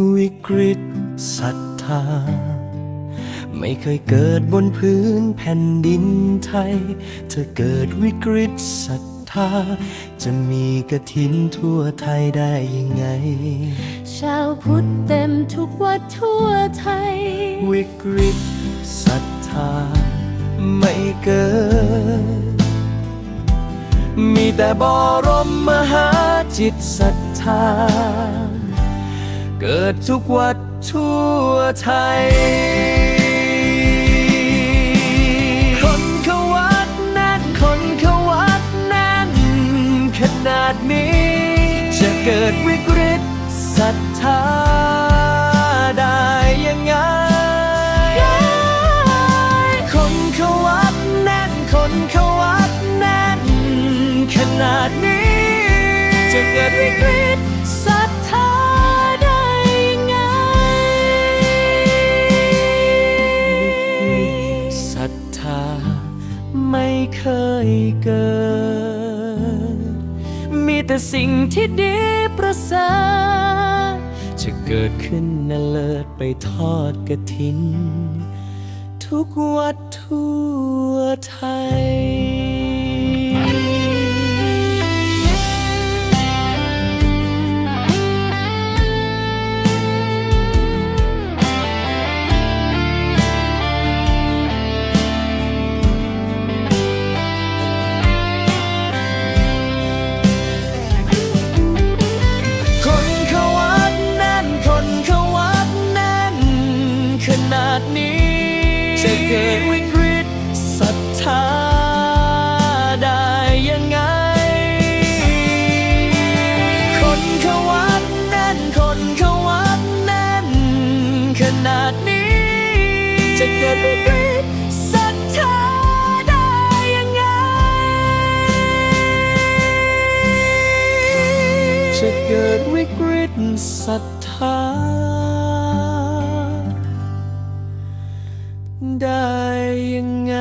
วิกฤตศรัทธา ไม่เคยเกิดบนพื้นแผ่นดินไทยถ้าเกิดวิกฤตศรัทธา จะมีกระถินทั่วไทยได้ยังไง ชาวพุทธเต็มทุกวัดทั่วไทย วิกฤตศรัทธา ไม่เกิด มีแต่บรมมหาจิตศรัทธา เกิดทุกวัดทั่วไทย คนเขาวัดแน่นคนเขาวัดแน่นขนาดนี้ จะเกิดวิกฤตศรัทธา เกิด มีแต่สิ่งที่ดีประเสริฐจะเกิดขึ้นนเลิศไปทอดกระถิน ทุกวัดทั่วไทย เกิดวิกฤตศรัทธาได้ยังไง คนขวัดแน่น คนขวัดแน่น ขนาดนี้ จะเกิดวิกฤตศรัทธาได้ยังไง จะเกิดวิกฤตศรัทธา ได้ยังไง